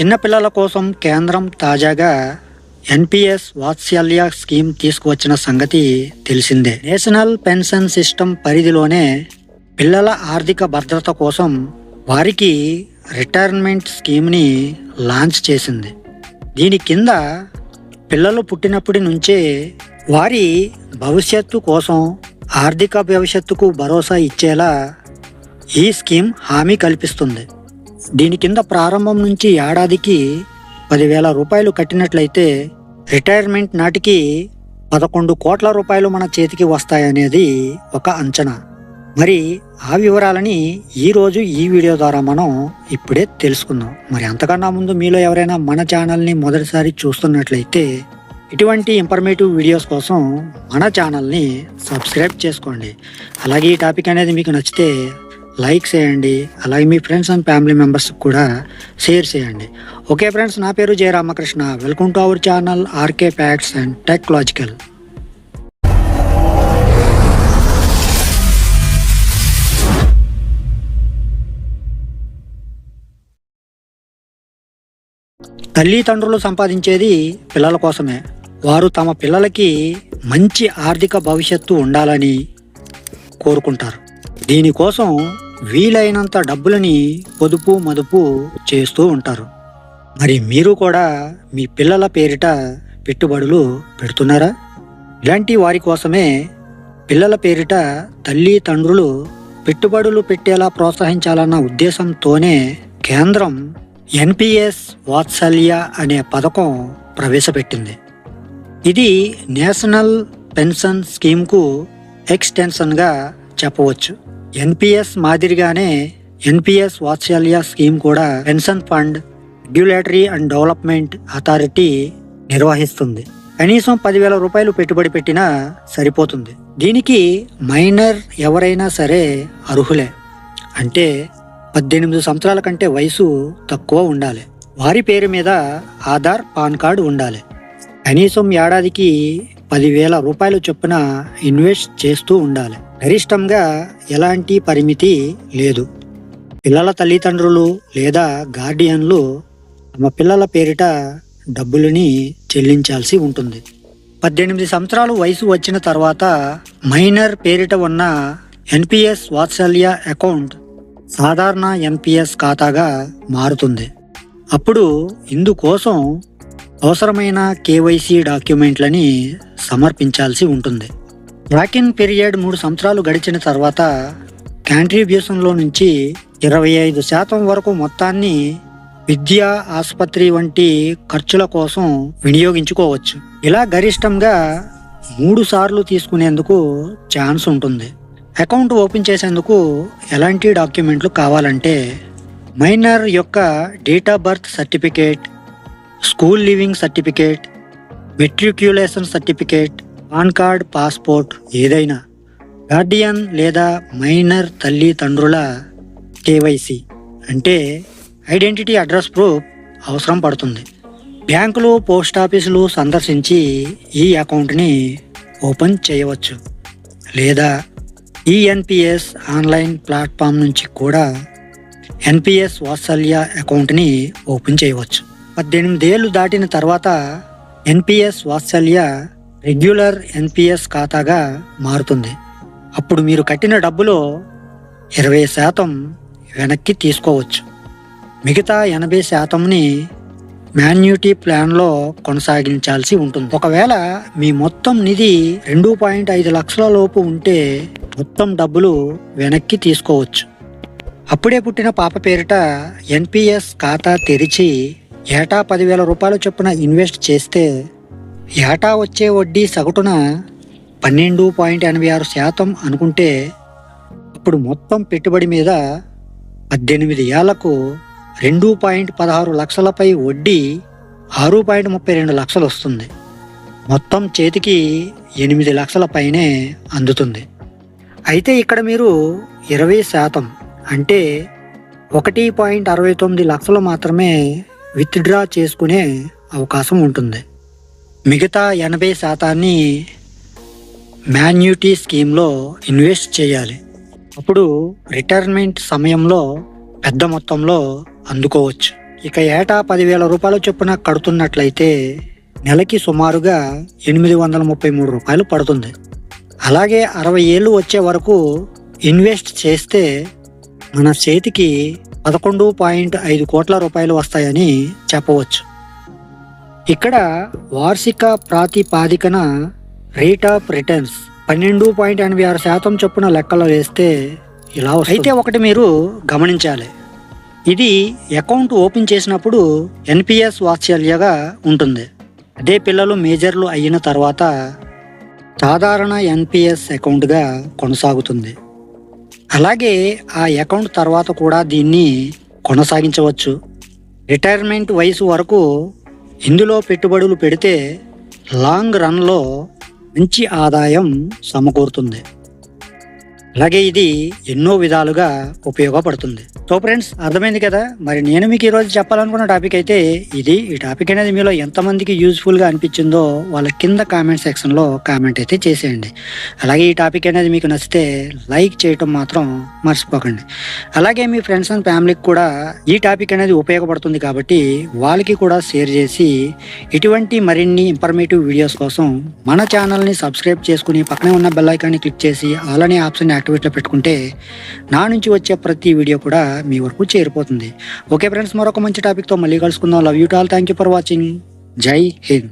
చిన్నపిల్లల కోసం కేంద్రం తాజాగా ఎన్పిఎస్ వాత్సల్య స్కీమ్ తీసుకువచ్చిన సంగతి తెలిసిందే. నేషనల్ పెన్షన్ సిస్టమ్ పరిధిలోనే పిల్లల ఆర్థిక భద్రత కోసం వారికి రిటైర్మెంట్ స్కీమ్ని లాంచ్ చేసింది. దీని కింద పిల్లలు పుట్టినప్పటి నుంచే వారి భవిష్యత్తు కోసం ఆర్థిక భవిష్యత్తుకు భరోసా ఇచ్చేలా ఈ స్కీమ్ హామీ కల్పిస్తుంది. దీని కింద ప్రారంభం నుంచి ఏడాదికి పదివేల రూపాయలు కట్టినట్లయితే రిటైర్మెంట్ నాటికి పదకొండు కోట్ల రూపాయలు మన చేతికి వస్తాయనేది ఒక అంచనా. మరి ఆ వివరాలని ఈరోజు ఈ వీడియో ద్వారా మనం ఇప్పుడే తెలుసుకుందాం. మరి అంతకన్నా ముందు మీలో ఎవరైనా మన ఛానల్ని మొదటిసారి చూస్తున్నట్లయితే ఇటువంటి ఇన్ఫర్మేటివ్ వీడియోస్ కోసం మన ఛానల్ని సబ్స్క్రైబ్ చేసుకోండి. అలాగే ఈ టాపిక్ అనేది మీకు నచ్చితే లైక్ చేయండి. అలాగే మీ ఫ్రెండ్స్ అండ్ ఫ్యామిలీ మెంబర్స్ కూడా షేర్ చేయండి. ఓకే ఫ్రెండ్స్ నా పేరు Jaya Ramakrishna. Welcome to our channel RK facts and technological తల్లిదండ్రులు సంపాదించేది పిల్లల కోసమే. వారు తమ పిల్లలకి మంచి ఆర్థిక భవిష్యత్తు ఉండాలని కోరుకుంటారు. దీనికోసం వీలైనంత డబ్బులని పొదుపు మదుపు చేస్తూ ఉంటారు. మరి మీరు కూడా మీ పిల్లల పేరిట పెట్టుబడులు పెడుతున్నారా? ఇలాంటి వారి కోసమే పిల్లల పేరిట తల్లి తండ్రులు పెట్టుబడులు పెట్టేలా ప్రోత్సహించాలన్న ఉద్దేశంతోనే కేంద్రం ఎన్పిఎస్ వాత్సల్య అనే పథకం ప్రవేశపెట్టింది. ఇది నేషనల్ పెన్షన్ స్కీమ్కు ఎక్స్టెన్షన్గా చెప్పవచ్చు. ఎన్పిఎస్ మాదిరిగానే ఎన్పిఎస్ వాత్సల్య స్కీమ్ కూడా pension fund regulatory and development authority నిర్వహిస్తుంది. కనీసం పదివేల రూపాయలు పెట్టుబడి పెట్టినా సరిపోతుంది. దీనికి మైనర్ ఎవరైనా సరే అర్హులే. అంటే పద్దెనిమిది సంవత్సరాల కంటే వయసు తక్కువ ఉండాలి. వారి పేరు మీద ఆధార్ పాన్ కార్డు ఉండాలి. కనీసం ఏడాదికి పదివేల రూపాయలు చొప్పున ఇన్వెస్ట్ చేస్తూ ఉండాలి. గరిష్టంగా ఎలాంటి పరిమితి లేదు. పిల్లల తల్లిదండ్రులు లేదా గార్డియన్లు తమ పిల్లల పేరిట డబ్బులని చెల్లించాల్సి ఉంటుంది. పద్దెనిమిది సంవత్సరాలు వయసు వచ్చిన తర్వాత మైనర్ పేరిట ఉన్న ఎన్పిఎస్ వాత్సల్య అకౌంట్ సాధారణ ఎన్పిఎస్ ఖాతాగా మారుతుంది. అప్పుడు ఇందుకోసం అవసరమైన కేవైసీ డాక్యుమెంట్లని సమర్పించాల్సి ఉంటుంది. ట్రాకింగ్ పీరియడ్ మూడు సంవత్సరాలు గడిచిన తర్వాత కాంట్రిబ్యూషన్లో నుంచి ఇరవై ఐదు శాతం వరకు మొత్తాన్ని విద్య ఆసుపత్రి వంటి ఖర్చుల కోసం వినియోగించుకోవచ్చు. ఇలా గరిష్టంగా మూడు సార్లు తీసుకునేందుకు ఛాన్స్ ఉంటుంది. అకౌంట్ ఓపెన్ చేసేందుకు ఎలాంటి డాక్యుమెంట్లు కావాలంటే మైనర్ యొక్క date of birth certificate school leaving certificate matriculation certificate pan card passport ఏదైనా గార్డియన్ లేదా మైనర్ తల్లి తండ్రుల కేవైసీ అంటే ఐడెంటిటీ అడ్రస్ ప్రూఫ్ అవసరం పడుతుంది. బ్యాంకులు పోస్ట్ ఆఫీసులు సందర్శించి ఈ అకౌంట్ని ఓపెన్ చేయవచ్చు. లేదా ఈఎన్పిఎస్ ఆన్లైన్ ప్లాట్ఫామ్ నుంచి కూడా ఎన్పిఎస్ వాత్సల్య అకౌంట్ని ఓపెన్ చేయవచ్చు. పద్దెనిమిది ఏళ్ళు దాటిన తర్వాత ఎన్పిఎస్ వాత్సల్య రెగ్యులర్ ఎన్పిఎస్ ఖాతాగా మారుతుంది. అప్పుడు మీరు కట్టిన డబ్బులో ఇరవై శాతం వెనక్కి తీసుకోవచ్చు. మిగతా ఎనభై శాతంని మాన్యూటీ ప్లాన్లో కొనసాగించాల్సి ఉంటుంది. ఒకవేళ మీ మొత్తం నిధి రెండు పాయింట్ ఐదు లక్షల లోపు ఉంటే మొత్తం డబ్బులు వెనక్కి తీసుకోవచ్చు. అప్పుడే పుట్టిన పాప పేరిట ఎన్పిఎస్ ఖాతా తెరిచి ఏటా పదివేల రూపాయలు చొప్పున ఇన్వెస్ట్ చేస్తే ఏటా వచ్చే వడ్డీ సగటున పన్నెండు పాయింట్ ఎనభై ఆరు శాతం అనుకుంటే అప్పుడు మొత్తం పెట్టుబడి మీద పద్దెనిమిది ఏళ్ళకు రెండు పాయింట్ పదహారు లక్షలపై వడ్డీ ఆరు పాయింట్ ముప్పై రెండు లక్షలు వస్తుంది. మొత్తం చేతికి ఎనిమిది లక్షల పైనే అందుతుంది. అయితే ఇక్కడ మీరు ఇరవై శాతం అంటే ఒకటి పాయింట్ అరవై తొమ్మిది లక్షలు మాత్రమే విత్డ్రా చేసుకునే అవకాశం ఉంటుంది. మిగతా ఎనభై శాతాన్ని మాన్యూటీ స్కీమ్లో ఇన్వెస్ట్ చేయాలి. అప్పుడు రిటైర్మెంట్ సమయంలో పెద్ద మొత్తంలో అందుకోవచ్చు. ఇక ఏటా పదివేల రూపాయల చొప్పున కడుతున్నట్లయితే నెలకి సుమారుగా ఎనిమిది వందల ముప్పై మూడు రూపాయలు పడుతుంది. అలాగే అరవై ఏళ్ళు వచ్చే వరకు ఇన్వెస్ట్ చేస్తే మన చేతికి పదకొండు పాయింట్ ఐదు కోట్ల రూపాయలు వస్తాయని చెప్పవచ్చు. ఇక్కడ వార్షిక ప్రాతిపాదికన రేట్ ఆఫ్ రిటర్న్స్ పన్నెండు పాయింట్ ఎనభై ఆరు శాతం చొప్పున లెక్కలో వేస్తే ఇలా అయితే ఒకటి మీరు గమనించాలి. ఇది అకౌంట్ ఓపెన్ చేసినప్పుడు ఎన్పిఎస్ వాత్సల్యగా ఉంటుంది. అదే పిల్లలు మేజర్లు అయిన తర్వాత సాధారణ ఎన్పిఎస్ అకౌంట్గా కొనసాగుతుంది. అలాగే ఆ అకౌంట్ తర్వాత కూడా దీన్ని కొనసాగించవచ్చు. రిటైర్మెంట్ వయసు వరకు ఇందులో పెట్టుబడులు పెడితే లాంగ్ రన్లో మంచి ఆదాయం సమకూరుతుంది. అలాగే ఇది ఎన్నో విధాలుగా ఉపయోగపడుతుంది. సో ఫ్రెండ్స్ అర్థమైంది కదా? మరి నేను మీకు ఈరోజు చెప్పాలనుకున్న టాపిక్ అయితే ఇది. ఈ టాపిక్ అనేది మీలో ఎంతమందికి యూజ్ఫుల్గా అనిపించిందో వాళ్ళ కింద కామెంట్ సెక్షన్లో కామెంట్ అయితే చేసేయండి. అలాగే ఈ టాపిక్ అనేది మీకు నచ్చితే లైక్ చేయటం మాత్రం మర్చిపోకండి. అలాగే మీ ఫ్రెండ్స్ అండ్ ఫ్యామిలీకి కూడా ఈ టాపిక్ అనేది ఉపయోగపడుతుంది కాబట్టి వాళ్ళకి కూడా షేర్ చేసి ఇటువంటి మరిన్ని ఇన్ఫర్మేటివ్ వీడియోస్ కోసం మన ఛానల్ని సబ్స్క్రైబ్ చేసుకుని పక్కనే ఉన్న బెల్ ఐకాన్ని క్లిక్ చేసి అలానే ఆప్షన్ యాక్టివేట్లో పెట్టుకుంటే నా నుంచి వచ్చే ప్రతి వీడియో కూడా మీ వరకు చేరిపోతుంది. ఓకే ఫ్రెండ్స్ మరొక మంచి టాపిక్తో మళ్ళీ కలుసుకుందాం. Love you all thank you for watching Jai Hind.